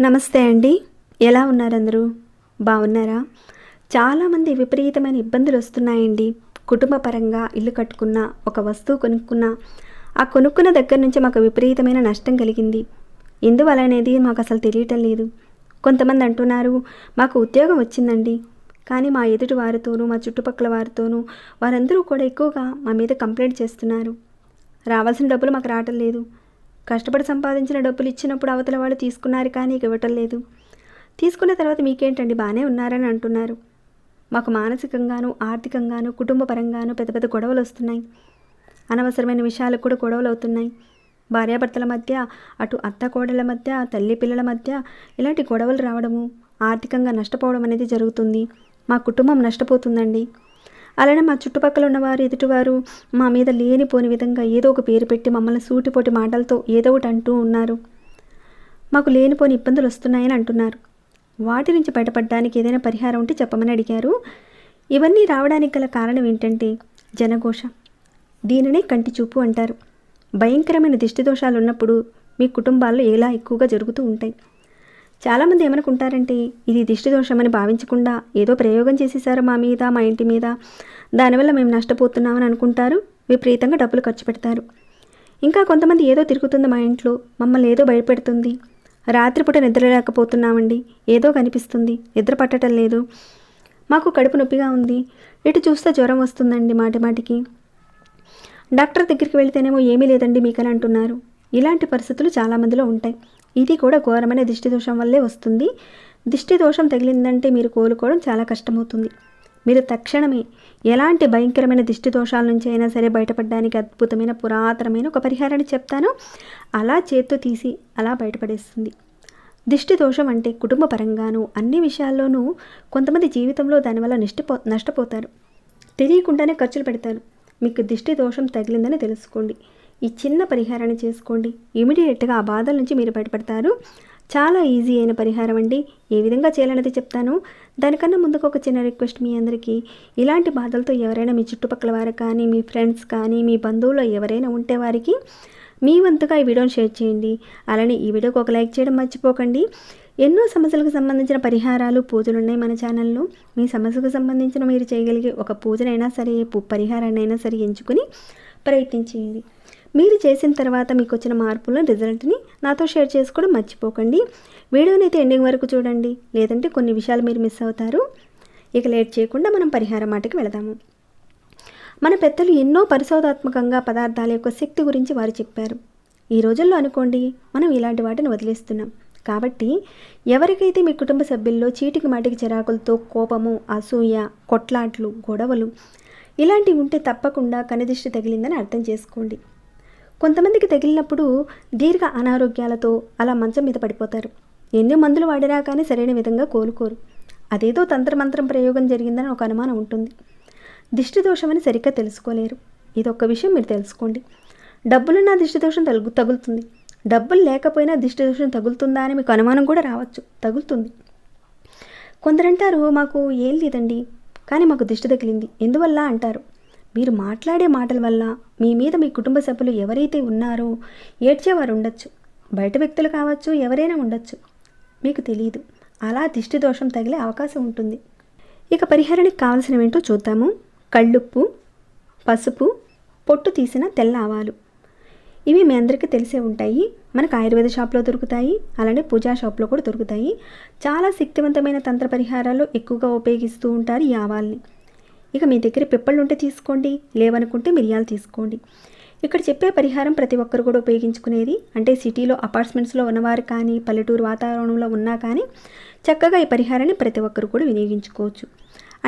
నమస్తే అండి. ఎలా ఉన్నారందరూ? బాగున్నారా? చాలామంది విపరీతమైన ఇబ్బందులు వస్తున్నాయండి. కుటుంబ పరంగా ఇల్లు కట్టుకున్న ఒక వస్తువు కొనుక్కున్న ఆ కొనుక్కున్న దగ్గర నుంచి మాకు విపరీతమైన నష్టం కలిగింది. ఎందువల్ల అనేది మాకు అసలు తెలియటం లేదు. కొంతమంది అంటున్నారు మాకు ఉద్యోగం వచ్చిందండి. కానీ మా ఎదుటి వారితోనూ మా చుట్టుపక్కల వారితోనూ వారందరూ కూడా ఎక్కువగా మా మీద కంప్లైంట్ చేస్తున్నారు. రావాల్సిన డబ్బులు మాకు రావటం లేదు. కష్టపడి సంపాదించిన డబ్బులు ఇచ్చినప్పుడు అవతల వాళ్ళు తీసుకున్నారు కానీ ఇక ఇవ్వటం లేదు. తీసుకున్న తర్వాత మీకేంటండి? బాగానే ఉన్నారని అంటున్నారు. మాకు మానసికంగాను ఆర్థికంగాను కుటుంబ పరంగాను పెద్ద పెద్ద గొడవలు వస్తున్నాయి. అనవసరమైన విషయాలకు కూడా గొడవలు అవుతున్నాయి. భార్యాభర్తల మధ్య అటు అత్త కోడళ్ళ మధ్య తల్లి పిల్లల మధ్య ఇలాంటి గొడవలు రావడము ఆర్థికంగా నష్టపోవడం అనేది జరుగుతుంది. మా కుటుంబం నష్టపోతుందండి. అలానే మా చుట్టుపక్కల ఉన్నవారు ఎదుటివారు మా మీద లేనిపోని విధంగా ఏదో ఒక పేరు పెట్టి మమ్మల్ని సూటిపోటి మాటలతో ఏదో ఒకటి అంటూ ఉన్నారు. మాకు లేనిపోని ఇబ్బందులు వస్తున్నాయని అంటున్నారు. వాటి నుంచి బయటపడడానికి ఏదైనా పరిహారం ఉంటే చెప్పమని అడిగారు. ఇవన్నీ రావడానికి గల కారణం ఏంటంటే జనఘోష. దీనినే కంటి చూపు అంటారు. భయంకరమైన దిష్టి దోషాలు ఉన్నప్పుడు మీ కుటుంబాల్లో ఎలా ఎక్కువగా జరుగుతూ ఉంటాయి? చాలామంది ఏమనుకుంటారంటే ఇది దిష్టి దోషమని భావించకుండా ఏదో ప్రయోగం చేసేసారు మా మీద మా ఇంటి మీద. దానివల్ల మేము నష్టపోతున్నామని అనుకుంటారు విపరీతంగా డబ్బులు ఖర్చు పెడతారు. ఇంకా కొంతమంది ఏదో తిరుగుతుంది మా ఇంట్లో మమ్మల్ని ఏదో భయపెడుతుంది. రాత్రిపూట నిద్ర లేకపోతున్నామండి ఏదో కనిపిస్తుంది నిద్ర పట్టడం లేదు. మాకు కడుపు నొప్పిగా ఉంది ఇటు చూస్తే జ్వరం వస్తుందండి మాటి మాటికి. డాక్టర్ దగ్గరికి వెళితేనేమో ఏమీ లేదండి మీకని అంటున్నారు. ఇలాంటి పరిస్థితులు చాలామందిలో ఉంటాయి. ఇది కూడా ఘోరమైన దిష్టి దోషం వల్లే వస్తుంది. దిష్టి దోషం తగిలిందంటే మీరు కోలుకోవడం చాలా కష్టమవుతుంది. మీరు తక్షణమే ఎలాంటి భయంకరమైన దిష్టి దోషాల నుంచి అయినా సరే బయటపడడానికి అద్భుతమైన పురాతనమైన ఒక పరిహారాన్ని చెప్తాను. అలా చేత్తో తీసి అలా బయటపడేస్తుంది. దిష్టి దోషం అంటే కుటుంబ పరంగాను అన్ని విషయాల్లోనూ కొంతమంది జీవితంలో దానివల్ల నష్టపో నష్టపోతారు. తెలియకుండానే ఖర్చులు పెడతారు. మీకు దిష్టి దోషం తగిలిందని తెలుసుకోండి. ఈ చిన్న పరిహారాన్ని చేసుకోండి. ఇమీడియట్గా ఆ బాధల నుంచి మీరు బయటపడతారు. చాలా ఈజీ అయిన పరిహారం అండి. ఏ విధంగా చేయాలనేది చెప్తాను. దానికన్నా ముందుకు ఒక చిన్న రిక్వెస్ట్ మీ అందరికీ. ఇలాంటి బాధలతో ఎవరైనా మీ చుట్టుపక్కల వారు కానీ మీ ఫ్రెండ్స్ కానీ మీ బంధువులు ఎవరైనా ఉంటే వారికి మీ వంతుగా ఈ వీడియోని షేర్ చేయండి. అలానే ఈ వీడియోకి ఒక లైక్ చేయడం మర్చిపోకండి. ఎన్నో సమస్యలకు సంబంధించిన పరిహారాలు పూజలు ఉన్నాయి మన ఛానల్లో మీ సమస్యకు సంబంధించిన మీరు చేయగలిగే ఒక పూజనైనా సరే పరిహారాన్ని అయినా సరే ఎంచుకుని ప్రయత్నించేయండి. మీరు చేసిన తర్వాత మీకు వచ్చిన మార్పుల రిజల్ట్ని నాతో షేర్ చేసుకోవడం మర్చిపోకండి. వీడియోని అయితే ఎండింగ్ వరకు చూడండి. లేదంటే కొన్ని విషయాలు మీరు మిస్ అవుతారు. ఇక లేట్ చేయకుండా మనం పరిహారం మాటకి వెళదాము. మన పెద్దలు ఎన్నో పరిశోధాత్మకంగా పదార్థాల యొక్క శక్తి గురించి వారు చెప్పారు. ఈ రోజుల్లో అనుకోండి మనం ఇలాంటి వాటిని వదిలేస్తున్నాం. కాబట్టి ఎవరికైతే మీ కుటుంబ సభ్యుల్లో చీటికి మాటికి చిరాకులతో కోపము అసూయ కొట్లాట్లు గొడవలు ఇలాంటివి ఉంటే తప్పకుండా కనిదిష్టి తగిలిందని అర్థం చేసుకోండి. కొంతమందికి తగిలినప్పుడు దీర్ఘ అనారోగ్యాలతో అలా మంచం మీద పడిపోతారు. ఎన్ని మందులు వాడినా కానీ సరైన విధంగా కోలుకోరు. అదేదో తంత్రమంత్రం ప్రయోగం జరిగిందని ఒక అనుమానం ఉంటుంది. దిష్టి దోషమని సరిగ్గా తెలుసుకోలేరు. ఇదొక విషయం మీరు తెలుసుకోండి. డబ్బులున్న దిష్టి దోషం తగు తగులుతుంది. డబ్బులు లేకపోయినా దిష్టి దోషం తగులుతుందా అని మీకు అనుమానం కూడా రావచ్చు. తగులుతుంది. కొందరంటారు మాకు ఏం లేదండి. కానీ మాకు దిష్టి తగిలింది. ఎందువల్ల? అంటారు. మీరు మాట్లాడే మాటల వల్ల మీ మీద మీ కుటుంబ సభ్యులు ఎవరైతే ఉన్నారో ఏడ్చేవారు ఉండొచ్చు. బయట వ్యక్తులు కావచ్చు ఎవరైనా ఉండొచ్చు. మీకు తెలియదు అలా దిష్టి దోషం తగిలే అవకాశం ఉంటుంది. ఇక పరిహారానికి కావాల్సినవేంటో చూద్దాము. కళ్ళుప్పు పసుపు పొట్టు తీసిన తెల్ల ఆవాలు. ఇవి మీ అందరికీ తెలిసే ఉంటాయి. మనకు ఆయుర్వేద షాప్లో దొరుకుతాయి. అలానే పూజా షాప్లో కూడా దొరుకుతాయి. చాలా శక్తివంతమైన తంత్ర పరిహారాలు ఎక్కువగా ఉపయోగిస్తూ ఉంటారు ఈ ఆవాల్ని. ఇక మీ దగ్గర పిప్పళ్ళు ఉంటే తీసుకోండి లేవనుకుంటే మిరియాలు తీసుకోండి. ఇక్కడ చెప్పే పరిహారం ప్రతి ఒక్కరు కూడా ఉపయోగించుకునేది అంటే సిటీలో అపార్ట్మెంట్స్లో ఉన్నవారు కానీ పల్లెటూరు వాతావరణంలో ఉన్నా కానీ చక్కగా ఈ పరిహారాన్ని ప్రతి ఒక్కరు కూడా వినియోగించుకోవచ్చు.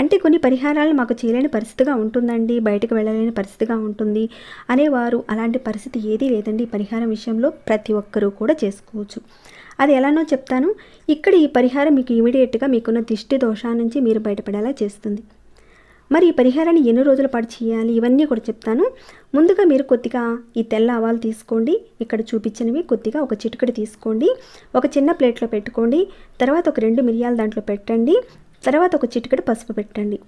అంటే కొన్ని పరిహారాలు మాకు చేయలేని పరిస్థితిగా ఉంటుందండి బయటకు వెళ్ళలేని పరిస్థితిగా ఉంటుంది అనేవారు అలాంటి పరిస్థితి ఏదీ లేదండి ఈ పరిహారం విషయంలో ప్రతి ఒక్కరూ కూడా చేసుకోవచ్చు. అది ఎలానో చెప్తాను ఇక్కడ ఈ పరిహారం మీకు ఇమీడియట్గా మీకున్న దిష్టి దోషాల నుంచి మీరు బయటపడేలా చేస్తుంది. మరి ఈ పరిహారాన్ని ఎన్ని రోజుల పాటు చేయాలి? ఇవన్నీ కూడా చెప్తాను. ముందుగా మీరు కొద్దిగా ఈ తెల్ల ఆవాలు తీసుకోండి. ఇక్కడ చూపించినవి కొద్దిగా ఒక చిటికెడు తీసుకోండి. ఒక చిన్న ప్లేట్లో పెట్టుకోండి. తర్వాత ఒక రెండు మిరియాలు దాంట్లో పెట్టండి. తర్వాత ఒక చిటికెడు పసుపు పెట్టండి.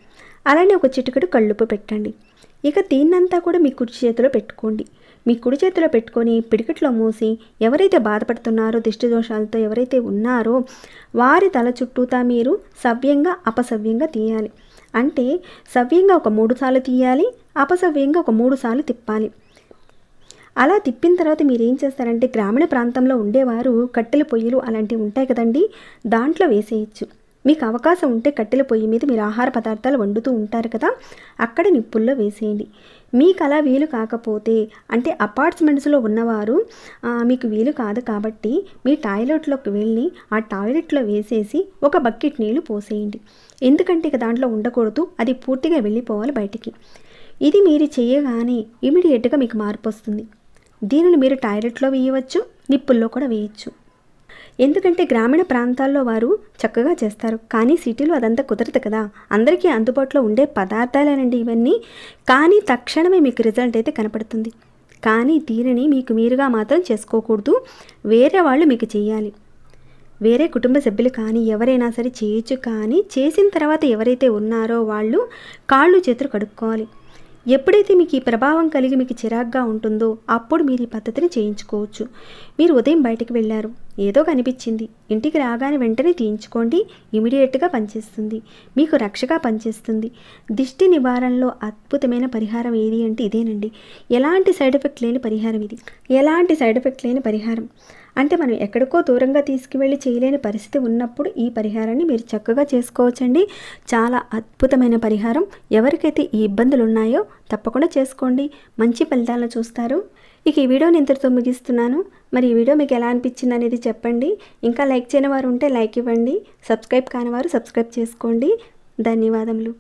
అలానే ఒక చిటికెడు కళ్ళుప్పు పెట్టండి. ఇక దీన్నంతా కూడా మీ కుడి చేతిలో పెట్టుకోండి. మీ కుడి చేతిలో పెట్టుకొని పిడికిట్లో మూసి ఎవరైతే బాధపడుతున్నారో దిష్టి దోషాలతో ఎవరైతే ఉన్నారో వారి తల చుట్టూతా మీరు సవ్యంగా అపసవ్యంగా తీయాలి. అంటే సవ్యంగా ఒక మూడు సార్లు తీయాలి అపసవ్యంగా ఒక మూడు సార్లు తిప్పాలి. అలా తిప్పిన తర్వాత మీరు ఏం చేస్తారంటే గ్రామీణ ప్రాంతంలో ఉండేవారు కట్టెల పొయ్యిలు అలాంటివి ఉంటాయి కదండి దాంట్లో వేసేయచ్చు. మీకు అవకాశం ఉంటే కట్టెల పొయ్యి మీద మీరు ఆహార పదార్థాలు వండుతూ ఉంటారు కదా అక్కడ నిప్పుల్లో వేసేయండి. మీకు అలా వీలు కాకపోతే అంటే అపార్ట్మెంట్స్లో ఉన్నవారు మీకు వీలు కాదు కాబట్టి మీ టాయిలెట్లోకి వెళ్ళి ఆ టాయిలెట్లో వేసేసి ఒక బకెట్ నీళ్ళు పోసేయండి. ఎందుకంటే ఇక దాంట్లో ఉండకూడదు అది పూర్తిగా వెళ్ళిపోవాలి బయటికి. ఇది మీరు చేయగానే ఇమీడియట్గా మీకు మార్పు వస్తుంది. దీనిని మీరు టాయిలెట్లో వేయవచ్చు నిప్పుల్లో కూడా వేయచ్చు. ఎందుకంటే గ్రామీణ ప్రాంతాల్లో వారు చక్కగా చేస్తారు. కానీ సిటీలో అదంతా కుదరదు కదా. అందరికీ అందుబాటులో ఉండే పదార్థాలేనండి ఇవన్నీ. కానీ తక్షణమే మీకు రిజల్ట్ అయితే కనపడుతుంది. కానీ దీనిని మీకు మీరుగా మాత్రం చేసుకోకూడదు. వేరే వాళ్ళు మీకు చేయాలి. వేరే కుటుంబ సభ్యులు కానీ ఎవరైనా సరే చేయొచ్చు కానీ చేసిన తర్వాత ఎవరైతే ఉన్నారో వాళ్ళు కాళ్ళు చేతులు కడుక్కోవాలి. ఎప్పుడైతే మీకు ఈ ప్రభావం కలిగి మీకు చిరాగ్గా ఉంటుందో అప్పుడు మీరు ఈ పద్ధతిని చేయించుకోవచ్చు. మీరు ఉదయం బయటకు వెళ్ళారు. ఏదో కనిపించింది. ఇంటికి రాగానే వెంటనే తీయించుకోండి. ఇమీడియట్గా పనిచేస్తుంది. మీకు రక్షగా పనిచేస్తుంది. దిష్టి నివారణలో అద్భుతమైన పరిహారం ఏది అంటే ఇదేనండి. ఎలాంటి సైడ్ ఎఫెక్ట్ లేని పరిహారం ఇది. ఎలాంటి సైడ్ ఎఫెక్ట్ లేని పరిహారం. అంటే మనం ఎక్కడికో దూరంగా తీసుకువెళ్ళి చేయలేని పరిస్థితి ఉన్నప్పుడు ఈ పరిహారాన్ని మీరు చక్కగా చేసుకోవచ్చండి. చాలా అద్భుతమైన పరిహారం. ఎవరికైతే ఈ ఇబ్బందులు ఉన్నాయో తప్పకుండా చేసుకోండి. మంచి ఫలితాలను చూస్తారు. ఇక ఈ వీడియోని ఇంతటితో ముగిస్తున్నాను. మరి ఈ వీడియో మీకు ఎలా అనిపించింది అనేది చెప్పండి. ఇంకా లైక్ చేయని వారు ఉంటే లైక్ ఇవ్వండి. సబ్స్క్రైబ్ కానివారు సబ్స్క్రైబ్ చేసుకోండి. ధన్యవాదములు.